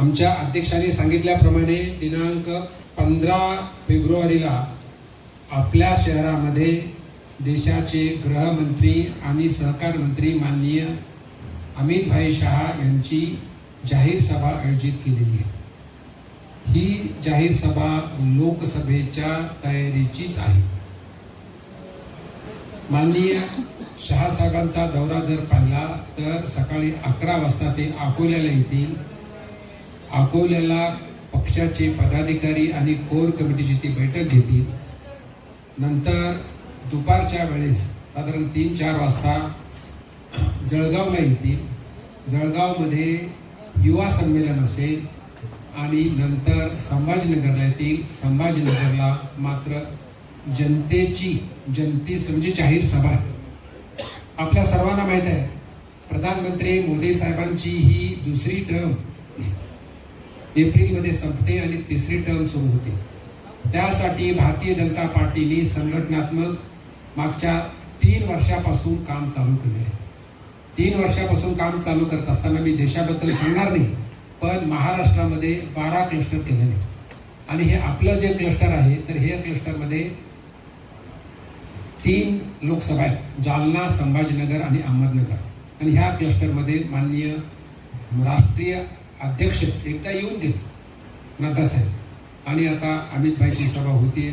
आमच्या अध्यक्षांनी सांगितल्याप्रमाणे दिनांक पंधरा फेब्रुवारीला आपल्या शहरामध्ये देशाचे गृहमंत्री आणि सहकार मंत्री माननीय अमितभाई शहा यांची जाहीर सभा आयोजित केलेली आहे. ही जाहीर सभा लोकसभेच्या तयारीचीच आहे. माननीय शहा साहेबांचा दौरा जर पाहिला तर सकाळी अकरा वाजता ते अकोल्याला येतील. अकोल्याला पक्षाचे पदाधिकारी आणि कोर कमिटीची ती बैठक घेतील. नंतर दुपारच्या वेळेस साधारण तीन चार वाजता जळगावला येतील. जळगावमध्ये युवा संमेलन असेल आणि नंतर संभाजीनगरला येतील. संभाजीनगरला मात्र जनतेची जनतेस म्हणजे जाहीर सभा आहे. आपल्या सर्वांना माहीत आहे प्रधानमंत्री मोदी साहेबांची ही दुसरी टर्म एप्रिलमध्ये संपते आणि तिसरी टर्म सुरू होते. त्यासाठी भारतीय जनता पार्टीने संघटनात्मक मागच्या तीन वर्षापासून काम चालू केले आहे. तीन वर्षापासून काम चालू करत असताना मी देशाबद्दल सांगणार नाही पण महाराष्ट्रामध्ये बारा क्लस्टर केलेले आणि हे आपलं जे क्लस्टर आहे तर हे क्लस्टरमध्ये तीन लोकसभा आहेत. जालना संभाजीनगर आणि अहमदनगर. आणि ह्या क्लस्टरमध्ये माननीय राष्ट्रीय अध्यक्ष एकदा येऊन गेले नड्डा साहेब आणि आता अमित भाईची सभा होतीये.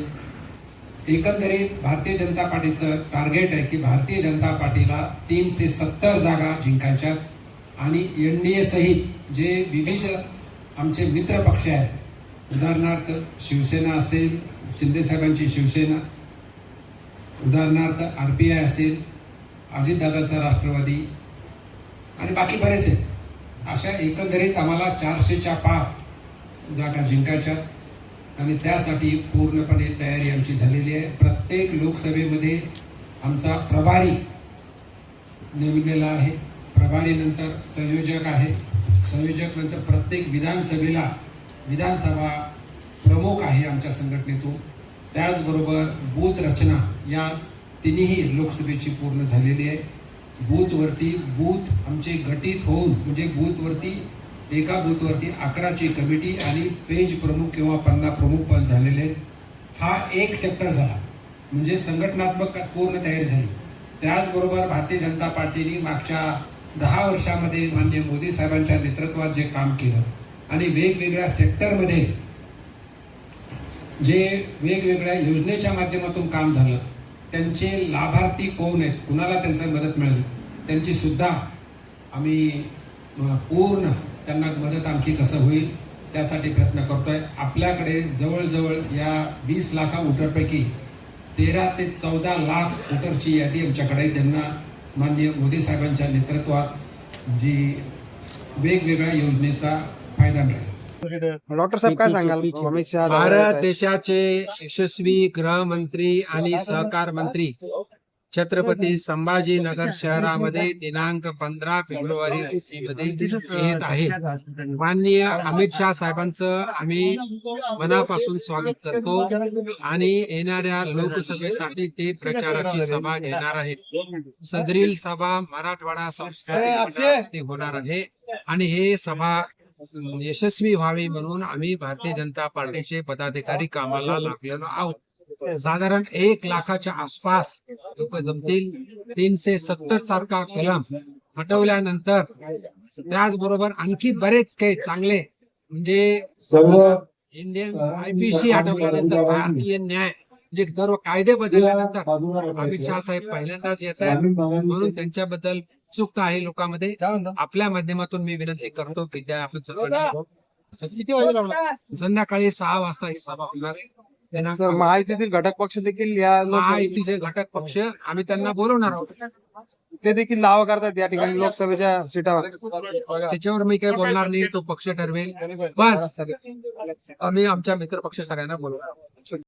एकंदरीत भारतीय जनता पार्टीचं टार्गेट आहे की भारतीय जनता पार्टीला तीनशे सत्तर जागा जिंकायच्या आणि एन डी ए सहित जे विविध आमचे मित्र पक्ष आहेत उदाहरणार्थ शिवसेना असेल शिंदे साहेबांची शिवसेना उदाहरणार्थ आर पी आय असेल अजितदादाचा राष्ट्रवादी आणि बाकी बरेच आहेत. अशा एकंदरीत आम्हाला चारशेच्या पार जागा जिंकायच्या आणि त्यासाठी पूर्णपणे तयारी आमची झालेली आहे. प्रत्येक लोकसभेमध्ये आमचा प्रभारी नेमलेला आहे. प्रभारी नंतर संयोजक आहे. संयोजक नंतर प्रत्येक विधानसभेला विधानसभा प्रमुख आहे आमच्या संघटनेतून. त्याचबरोबर बूथ रचना या तिन्ही लोकसभेची पूर्ण झालेली आहे. बूथवरती बूथ आमचे घटित होऊन म्हणजे बूथवरती एका बूथवरती अकराची कमिटी आणि पेज प्रमुख किंवा पन्ना प्रमुख पण झालेले हा एक सेक्टर झाला म्हणजे संघटनात्मक पूर्ण तयारी झाली. त्याचबरोबर भारतीय जनता पार्टीने मागच्या दहा वर्षामध्ये माननीय मोदी साहेबांच्या नेतृत्वात जे काम केलं आणि वेगवेगळ्या सेक्टरमध्ये जे वेगवेगळ्या योजनेच्या माध्यमातून काम झालं त्यांचे लाभार्थी कोण आहेत? कुणाला त्यांचा मदत मिळाली? त्यांची सुद्धा आम्ही पूर्ण त्यांना मदत आणखी कसं होईल त्यासाठी प्रयत्न करतोय. आपल्याकडे जवळजवळ या वीस लाखा वोटरपैकी तेरा ते चौदा लाख वोटरची यादी आमच्याकडे आहे, ज्यांना माननीय मोदी साहेबांच्या नेतृत्वात जी वेगवेगळ्या योजनेचा फायदा मिळाला. डॉक्टर साहेब काय सांगाल? अमित शहा भारत. देशाचे यशस्वी गृहमंत्री आणि सहकार मंत्री. छत्रपती संभाजीनगर शहरामध्ये दिनांक पंधरा फेब्रुवारी येत आहेत. माननीय अमित शहा साहेबांचं आम्ही मनापासून स्वागत करतो आणि येणाऱ्या लोकसभेसाठी ते प्रचाराची सभा घेणार आहेत. सदरील सभा मराठवाडा संस्कृती ते होणार आहे आणि हे सभा यशस्वी व्हावी म्हणून आम्ही भारतीय जनता पार्टीचे पदाधिकारी कामाला लागलेलो आहोत. साधारण एक लाखाच्या आसपास लोक जमतील. तीनशे सत्तर सारखा कलम हटवल्यानंतर त्याचबरोबर आणखी बरेच काही चांगले म्हणजे इंडियन आयपीसी हटवल्यानंतर भारतीय न्याय म्हणजे सर्व कायदे बदलल्यानंतर अमित शहा साहेब पहिल्यांदाच येत आहेत. म्हणून त्यांच्याबद्दल उत्सुकता आहे लोकांमध्ये? आपल्या माध्यमातून मी विनंती करतो की त्या आपण किती वाजेला? संध्याकाळी सहा वाजता ही सभा होणार आहे. महायुतीतील घटक पक्ष देखील या महायुतीचे घटक पक्ष आम्ही त्यांना बोलवणार आहोत. ते देखील दावा करतात या ठिकाणी लोकसभेच्या सीटावर. त्याच्यावर मी काही बोलणार नाही तो पक्ष ठरवेल. पण आम्ही आमच्या मित्र पक्ष सगळ्यांना बोलवणार आहोत.